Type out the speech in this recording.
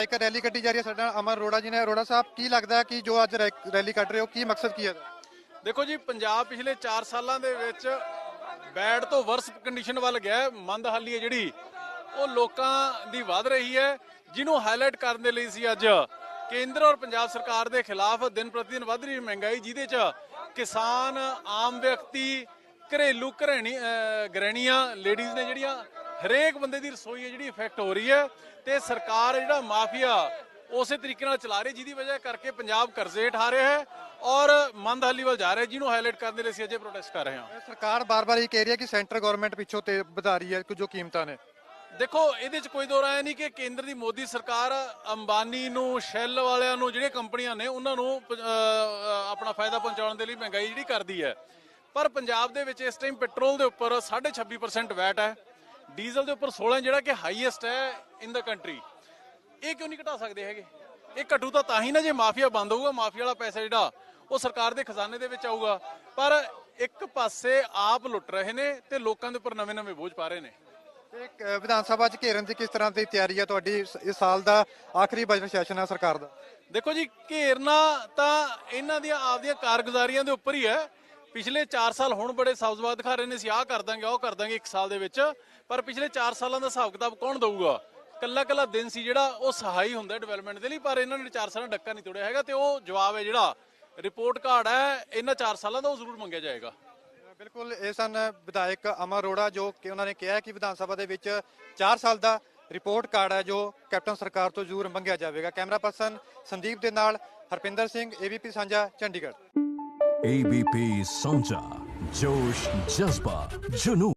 ਇੱਕ ਰੈਲੀ ਕੱਢੀ ਜਾ ਰਹੀ ਹੈ ਸਾਡਾ ਅਮਰ ਅਰੋੜਾ ਜੀ ਨੇ ਅਰੋੜਾ ਸਾਹਿਬ, ਕੀ ਲੱਗਦਾ ਕਿ ਜੋ ਅੱਜ ਰੈ- ਰੈਲੀ ਕੱਢ ਰਹੇ ਹੋ, ਕੀ ਮਕਸਦ ਕੀ ਹੈ ਇਹਦਾ? ਦੇਖੋ ਜੀ, ਪੰਜਾਬ ਪਿਛਲੇ 4 ਸਾਲਾਂ ਦੇ ਵਿੱਚ ਬੈਡ ਤੋਂ ਵਰਸ ਕੰਡੀਸ਼ਨ ਵੱਲ ਗਿਆ ਹੈ। ਮੰਦਹਾਲੀ ਹੈ ਜਿਹੜੀ, ਉਹ ਲੋਕਾਂ ਦੀ ਵੱਧ ਰਹੀ ਹੈ ਜਿਹਨੂੰ ਹਾਈਲਾਈਟ ਕਰਨ ਦੇ ਲਈ ਸੀ ਅੱਜ ਕੇਂਦਰ ਔਰ ਪੰਜਾਬ ਸਰਕਾਰ ਦੇ ਖਿਲਾਫ ਦਿਨ ਪ੍ਰਤੀ ਦਿਨ ਵੱਧ ਰਹੀ ਮਹਿੰਗਾਈ, ਜਿਹਦੇ ਚ ਕਿਸਾਨ, ਆਮ ਵਿਅਕਤੀ, ਘਰੇਲੂ ਘਰੇਣੀ, ਅਹ, ਗ੍ਰਹਿਣੀਆਂ ਲੇਡੀਜ਼ ਨੇ ਜਿਹੜੀਆਂ ਹਰੇਕ ਬੰਦੇ ਦੀ ਰਸੋਈ ਹੈ ਜਿਹੜੀ ਇਫੈਕਟ ਹੋ ਰਹੀ ਹੈ ਤੇ ਸਰਕਾਰ ਜਿਹੜਾ ਮਾਫੀਆ ਉਸੇ ਤਰੀਕੇ ਨਾਲ ਚਲਾ ਰਹੀ ਜਿਹਦੀ ਵਜ੍ਹਾ ਕਰਕੇ ਪੰਜਾਬ ਕਰਜ਼ੇ ਹੇਠ ਆ ਰਿਹਾ ਹੈ ਔਰ ਮੰਦਹਾਲੀ ਵੱਲ ਜਾ ਰਿਹਾ ਜਿਹਨੂੰ ਹਾਈਲਾਈਟ ਕਰਨ ਦੇ ਲਈ ਅਸੀਂ ਅਜੇ ਪ੍ਰੋਟੈਸਟ ਕਰ ਰਹੇ ਹਾਂ। ਸਰਕਾਰ ਬਾਰ-ਬਾਰ ਇਹ ਕਹਿ ਰਹੀ ਹੈ ਕਿ ਸੈਂਟਰ ਗਵਰਨਮੈਂਟ ਪਿੱਛੋਂ ਤੇ ਵਧਾ ਰਹੀ ਹੈ ਜੋ ਕੀਮਤਾਂ ਨੇ। ਦੇਖੋ ਇਹਦੇ ਚ ਕੋਈ ਦੋ ਰਾਏ ਨਹੀਂ ਕਿ ਕੇਂਦਰ ਦੀ ਮੋਦੀ ਸਰਕਾਰ ਅੰਬਾਨੀ ਨੂੰ ਸ਼ੈਲ ਵਾਲਿਆਂ ਨੂੰ ਜਿਹੜੇ ਕੰਪਨੀਆਂ ਨੇ ਉਹਨਾਂ ਨੂੰ ਆਪਣਾ ਫਾਇਦਾ ਪਹੁੰਚਾਉਣ ਦੇ ਲਈ ਮਹਿੰਗਾਈ ਜਿਹੜੀ ਕਰਦੀ ਹੈ। ਪਰ ਪੰਜਾਬ ਦੇ ਵਿੱਚ ਇਸ ਟਾਈਮ ਪੈਟਰੋਲ ਦੇ ਉੱਪਰ 26% ਵੈਟ ਹੈ। ਡੀਜ਼ਲ ਦੇ ਉੱਪਰ 16 ਜਿਹੜਾ ਕਿ ਹਾਈਐਸਟ ਹੈ ਇਨ ਦਾ ਕੰਟਰੀ ਇਹ ਕਿਉਂ ਨਹੀਂ ਘਟਾ ਸਕਦੇ ਹੈਗੇ? ਇਹ ਘਟੂ ਤਾਂ ਤਾਂ ਹੀ ਨਾ ਜੇ ਮਾਫੀਆ ਬੰਦ ਹੋਊਗਾ ਮਾਫੀਆ ਵਾਲਾ ਪੈਸਾ ਜਿਹੜਾ ਉਹ ਸਰਕਾਰ ਦੇ ਖਜ਼ਾਨੇ ਦੇ ਵਿੱਚ ਆਊਗਾ। ਪਰ ਇੱਕ ਪਾਸੇ ਆਪ ਲੁੱਟ ਰਹੇ ਨੇ ਤੇ ਲੋਕਾਂ ਦੇ ਉੱਪਰ ਨਵੇਂ-ਨਵੇਂ ਬੋਝ ਪਾ ਰਹੇ ਨੇ। ਤੇ ਇੱਕ, ਵਿਧਾਨ ਸਭਾ 'ਚ ਘੇਰਨ ਦੀ ਕਿਸ ਤਰ੍ਹਾਂ ਦੀ ਤਿਆਰੀ ਹੈ ਤੁਹਾਡੀ ਇਸ ਸਾਲ ਦਾ ਆਖਰੀ ਬਜਟ ਸੈਸ਼ਨ ਹੈ ਸਰਕਾਰ ਦਾ? ਦੇਖੋ ਜੀ ਘੇਰਨਾ ਤਾਂ ਇਹਨਾਂ ਦੀਆਂ ਆਪਦੀਆਂ ਕਾਰਗੁਜ਼ਾਰੀਆਂ ਦੇ ਉੱਪਰ ਹੀ ਹੈ। ਪਿਛਲੇ 4 ਸਾਲ ਹੁਣ ਬੜੇ ਸਬਜ਼ਬਾਦ ਦਿਖਾ ਰਹੇ ਨੇ, ਅਸੀਂ ਆਹ ਕਰ ਦਾਂਗੇ ਉਹ ਕਰ ਦਾਂਗੇ 1 ਸਾਲ ਦੇ ਵਿੱਚ। ਪਰ ਪਿਛਲੇ 4 ਸਾਲਾਂ ਦਾ ਹਿਸਾਬ ਕਿਤਾਬ ਕੌਣ ਦਊਗਾ? ਕੱਲਾ ਕੱਲਾ ਦਿਨ ਸੀ ਜਿਹੜਾ ਉਹ ਸਹਾਈ ਹੁੰਦਾ ਡਿਵੈਲਪਮੈਂਟ ਦੇ ਲਈ, ਪਰ ਇਹਨਾਂ ਨੇ 4 ਸਾਲਾਂ ਡੱਕਾ ਨਹੀਂ ਤੋੜਿਆ ਹੈਗਾ ਤੇ ਉਹ ਜਵਾਬ ਹੈ ਜਿਹੜਾ ਰਿਪੋਰਟ ਕਾਰਡ ਹੈ, ਇਹਨਾਂ 4 ਸਾਲਾਂ ਦਾ ਉਹ ਜ਼ਰੂਰ ਮੰਗਿਆ ਜਾਏਗਾ। ਬਿਲਕੁਲ, ਇਹ ਸਨ ਵਿਧਾਇਕ ਅਮਰ ਅਰੋੜਾ ਜੋ ਕਿ ਉਹਨਾਂ ਨੇ ਕਿਹਾ ਕਿ ਵਿਧਾਨ ਸਭਾ ਦੇ ਵਿੱਚ 4 ਸਾਲ ਦਾ ਰਿਪੋਰਟ ਕਾਰਡ ਹੈ ਜੋ ਕੈਪਟਨ ਸਰਕਾਰ ਤੋਂ ਜ਼ਰੂਰ ਮੰਗਿਆ ਜਾਵੇਗਾ। ਕੈਮਰਾ ਪਰਸਨ ਸੰਦੀਪ ਦੇ ਨਾਲ ਹਰਪਿੰਦਰ ਸਿੰਘ ਏਬੀਪੀ ਸਾਂਝਾ, ਚੰਡੀਗੜ੍ਹ। एबीपी साझा जोश जज्बा जुनून